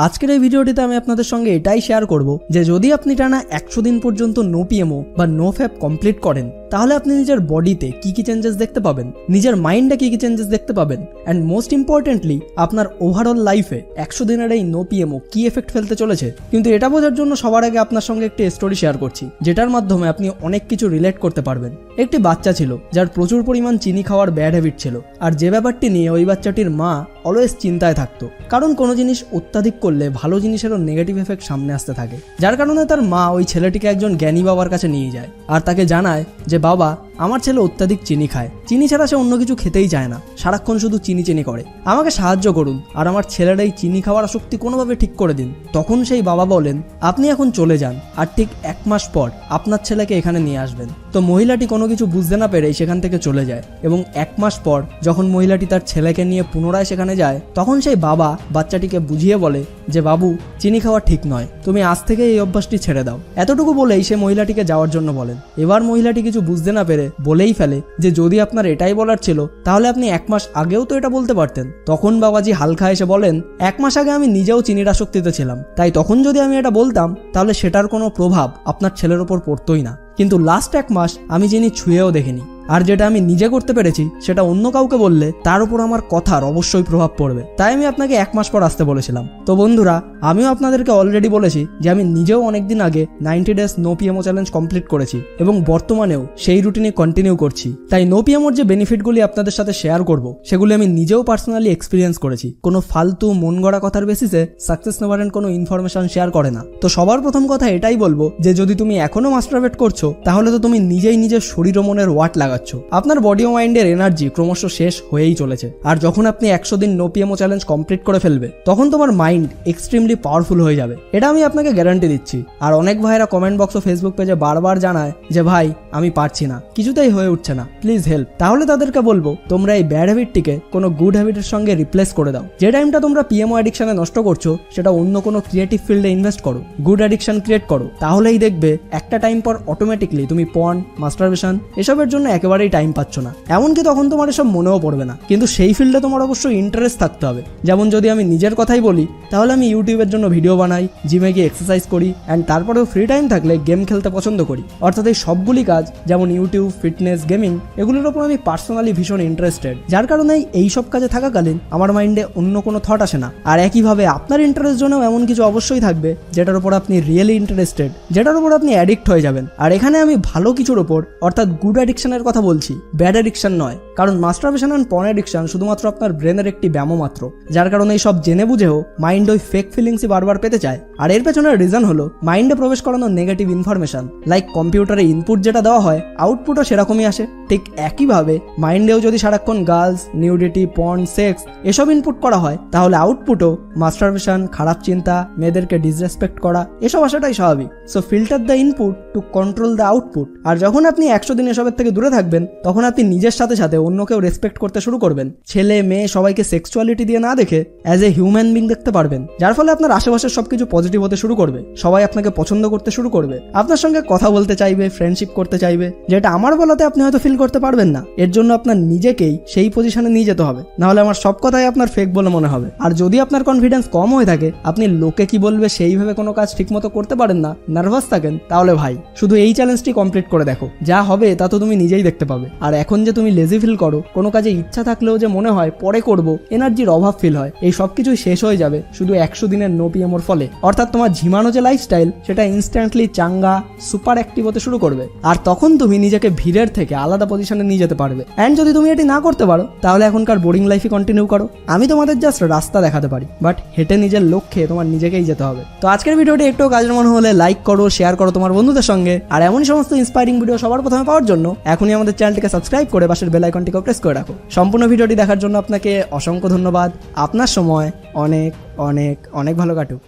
আজকের এই ভিডিওটিতে আমি আপনাদের সঙ্গে এটাই শেয়ার করব যে যদি আপনি টানা একশো দিন পর্যন্ত নো পিএমও বা নো ফ্যাপ কমপ্লিট করেন তাহলে আপনি নিজের বডিতে কি কি চেঞ্জেস দেখতে পাবেন? নিজের মাইন্ডে কি কি চেঞ্জেস দেখতে পাবেন? অ্যান্ড মোস্ট ইম্পর্টেন্টলি আপনার ওভারঅল লাইফে একশো দিনের এই নো পিএমও কি এফেক্ট ফেলতে চলেছে? কিন্তু এটা বোঝার জন্য সবার আগে আপনার সঙ্গে একটি স্টোরি শেয়ার করছি, যেটার মাধ্যমে আপনি অনেক কিছু রিলেট করতে পারবেন। একটি বাচ্চা ছিল, যার প্রচুর পরিমাণ চিনি খাওয়ার ব্যাড হ্যাবিট ছিল, আর যে ব্যাপারটি নিয়ে ওই বাচ্চাটির মা অলওয়েজ চিন্তায় থাকতো, কারণ কোনো জিনিস অত্যাধিক করলে ভালো জিনিসেরও নেগেটিভ এফেক্ট সামনে আসতে থাকে। যার কারণে তার মা ওই ছেলেটিকে একজন জ্ঞানী বাবার কাছে নিয়ে যায়, আর তাকে জানায় যে বাবা আমার ছেলে অত্যাধিক চিনি খায়। চিনি ছাড়া সে অন্য কিছু খেতেই চায় না। সারাক্ষণ শুধু চিনি চিনি করে। আমাকে সাহায্য করুন আর আমার ছেলের এই চিনি খাওয়ার আসক্তি কোনোভাবে ঠিক করে দিন। তখন সেই বাবা বলেন, আপনি এখন চলে যান আর ঠিক এক মাস পর আপনার ছেলেকে এখানে নিয়ে আসবেন। তো মহিলাটি কোনো কিছু বুঝতে না পেরেই সেখান থেকে চলে যায় এবং এক মাস পর যখন মহিলাটি তার ছেলেকে নিয়ে পুনরায় সেখানে যায়, তখন সেই বাবা বাচ্চাটিকে বুঝিয়ে বলে যে, বাবু, চিনি খাওয়া ঠিক নয়। তুমি আজ থেকে এই অভ্যাসটি ছেড়ে দাও। এতটুকু বলেই সে মহিলাটিকে যাওয়ার জন্য বলেন। এবার মহিলাটি কিছু বুঝতে না পেরে বলেই ফেলে যে যদি আপনার এটাই বলার ছিল, তাহলে আপনি এক মাস আগেও তো এটা বলতে পারতেন। তখন বাবাজি হালকা এসে বলেন, এক মাস আগে আমি নিজেও চিনির আসক্তিতে ছিলাম। তাই তখন যদি আমি এটা বলতাম, তাহলে সেটার কোনো প্রভাব আপনার ছেলের ওপর পড়তোই না। কিন্তু লাস্ট এক মাস আমি যিনি ছুঁয়েও দেখিনি। আর যেটা আমি নিজে করতে পেরেছি, সেটা অন্য কাউকে বললে তার উপর আমার কথার অবশ্যই প্রভাব পড়বে। তাই আমি আপনাকে এক মাস পর আসতে বলেছিলাম। তো বন্ধুরা, আমিও আপনাদেরকে অলরেডি বলেছি যে আমি নিজেও অনেকদিন আগে ninety days no PMO challenge complete করেছি এবং বর্তমানেও সেই রুটিনে কন্টিনিউ করছি। তাই নো পিএমওর যে বেনিফিটগুলি আপনাদের সাথে শেয়ার করব, সেগুলি আমি নিজেও পার্সোনালি এক্সপিরিয়েন্স করেছি। কোনো ফালতু মন গড়া কথার বেসিসে সাকসেস নেভারেন্ট কোনো ইনফরমেশন শেয়ার করে না। তো সবার প্রথম কথা এটাই বলব যে যদি তুমি এখনও মাস্টারবেট করছ, তাহলে তো তুমি নিজেই নিজের শরীর ও মনের ওয়াট লাগাচ্ছ। আপনার বডি ও মাইন্ডের এনার্জি ক্রমশ শেষ হয়েই চলেছে। আর যখন আপনি একশো দিন নো পিএমও চ্যালেঞ্জ কমপ্লিট করে ফেলবে, তখন তোমার মাইন্ড এক্সট্রিমলি পাওয়ারফুল হয়ে যাবে। এটা আমি আপনাকে গ্যারান্টি দিচ্ছি। আর অনেক ভাইরা কমেন্ট বক্স ও ফেসবুক পেজে বারবার জানায় যে, ভাই, আমি পারছি না। কিছুতেই হয়ে উঠছে না। প্লিজ হেল্প তাহলে তাদেরকে বলব, তোমরা এই ব্যাড হ্যাবিটটিকে কোনো গুড হ্যাবিটের সঙ্গে রিপ্লেস করে দাও। যে টাইমটা তোমরা পিএমও অ্যাডিকশনে নষ্ট করছ, সেটা অন্য কোনো ক্রিয়েটিভ ফিল্ডে ইনভেস্ট করো। গুড অ্যাডিকশন ক্রিয়েট করো। তাহলেই দেখবে, একটা টাইম পর অটোমেটিকলি তুমি পন মাস্টারবেশন এসবের জন্য একেবারেই টাইম পাচ্ছ না। এমনকি তখন তোমার এসব মনেও পড়বে না। কিন্তু সেই ফিল্ডে তোমার অবশ্যই ইন্টারেস্ট থাকতে হবে। যেমন যদি আমি নিজের কথাই বলি, তাহলে আমি ইউটিউবের জন্য ভিডিও বানাই জিমে গিয়ে এক্সারসাইজ করি অ্যান্ড তারপরেও ফ্রি টাইম থাকলে গেম খেলতে পছন্দ করি। অর্থাৎ এই সবগুলি কাজ, যেমন ইউটিউব ফিটনেস গেমিং এগুলোর ওপর আমি পার্সোনালি ভীষণ ইন্টারেস্টেড যার কারণে এই সব কাজে থাকাকালীন আমার মাইন্ডে অন্য কোনো থট আসে না। আর একইভাবে আপনার ইন্টারেস্ট জন্যও এমন কিছু অবশ্যই থাকবে, যেটার উপর আপনি রিয়েলি ইন্টারেস্টেড যেটার উপর আপনি অ্যাডিক্ট হয়ে যাবেন। আর এখানে আমি ভালো কিছুর ওপর, অর্থাৎ গুড অ্যাডিকশনের বলছি ব্যাড অ্যাডিকশন নয়। কারণ মাস্টারবেশন অ্যান্ড পন অ্যাডিকশন শুধুমাত্র আপনার ব্রেনের একটি ব্যায়াম মাত্র। যার কারণে এই সব জেনে বুঝেও মাইন্ড ওই ফেক ফিলিংসই বারবার পেতে চায়। আর এর পেছনের রিজন হলো মাইন্ডে প্রবেশ করানো নেগেটিভ ইনফরমেশন লাইক কম্পিউটারে ইনপুট যেটা দেওয়া হয় আউটপুটও সেরকমই আসে। ঠিক একইভাবে মাইন্ডেও যদি সারাক্ষণ গার্লস নিউডিটি পন সেক্স এসব ইনপুট করা হয়, তাহলে আউটপুটও মাস্টারবেশন খারাপ চিন্তা, মেয়েদেরকে ডিসরেসপেক্ট করা, এসব আসাটাই স্বাভাবিক। So filter the input to control the output আর যখন আপনি একশো দিন এসবের থেকে দূরে থাকবেন, তখন আপনি নিজের সাথে সাথে অন্যকেও রেসপেক্ট করতে শুরু করবেন। ছেলে, মেয়ে সবাইকে সেক্সুয়ালিটি দিয়ে না দেখে অ্যাজ এ হিউম্যান বিং দেখতে পারবেন। যার ফলে আপনার আশেপাশের সবকিছু পজিটিভ হতে শুরু করবে। সবাই আপনাকে পছন্দ করতে শুরু করবে। আপনার সঙ্গে কথা বলতে চাইবে ফ্রেন্ডশিপ করতে চাইবে। যেটা আমার বলাতে আপনি হয়তো ফিল করতে পারবেন না। এর জন্য আপনার নিজেকেই সেই পজিশনে নিয়ে যেতে হবে। নাহলে আমার সব কথাই আপনার ফেক বলে মনে হবে। আর যদি আপনার কনফিডেন্স কম হয়ে থাকে, আপনি লোকে কি বলবে সেইভাবে কোনো কাজ ঠিকমতো করতে পারেন না। নার্ভাস থাকেন, তাহলে ভাই, শুধু এই চ্যালেঞ্জটি কমপ্লিট করে দেখো। যা হবে তা তো তুমি নিজেই দেখতে পাবে। আর এখন যে তুমি লেজি ফিল করো, কোনো কাজে ইচ্ছা থাকলেও যে মনে হয় পরে করব এনার্জির অভাব ফিল হয়। এই সব কিছুই শেষ হয়ে যাবে শুধু একশো দিনের নো পিএমোর ফলে। অর্থাৎ তোমার ঝিমানো যে লাইফস্টাইল সেটা ইনস্ট্যান্টলি চাঙ্গা সুপার অ্যাক্টিভ হতে শুরু করবে। আর তখন তুমি নিজেকে ভিড়ের থেকে আলাদা পজিশনে নিয়ে যেতে পারবে। অ্যান্ড যদি তুমি এটি না করতে পারো, তাহলে এখনকার বোরিং লাইফই কন্টিনিউ করো। আমি তোমাদের জাস্ট রাস্তা দেখাতে পারি বাট হেঁটে নিজের লক্ষ্যে তোমার নিজেকেই যেতে হবে। তো আজকের ভিডিওটি একটু কাজের মনে হলে লাইক করো শেয়ার করো তোমার বন্ধুদের সঙ্গে। আর এমনই সমস্ত ইন্সপায়ারিং ভিডিও সবার প্রথমে পাওয়ার জন্য এখনই আমাদের চ্যানেলটিকে সাবস্ক্রাইব করে পাশের বেল আইকনটিকেও প্রেস করে রাখো। সম্পূর্ণ ভিডিওটি দেখার জন্য আপনাকে অসংখ্য ধন্যবাদ। আপনার সময় অনেক অনেক অনেক ভালো কাটুক।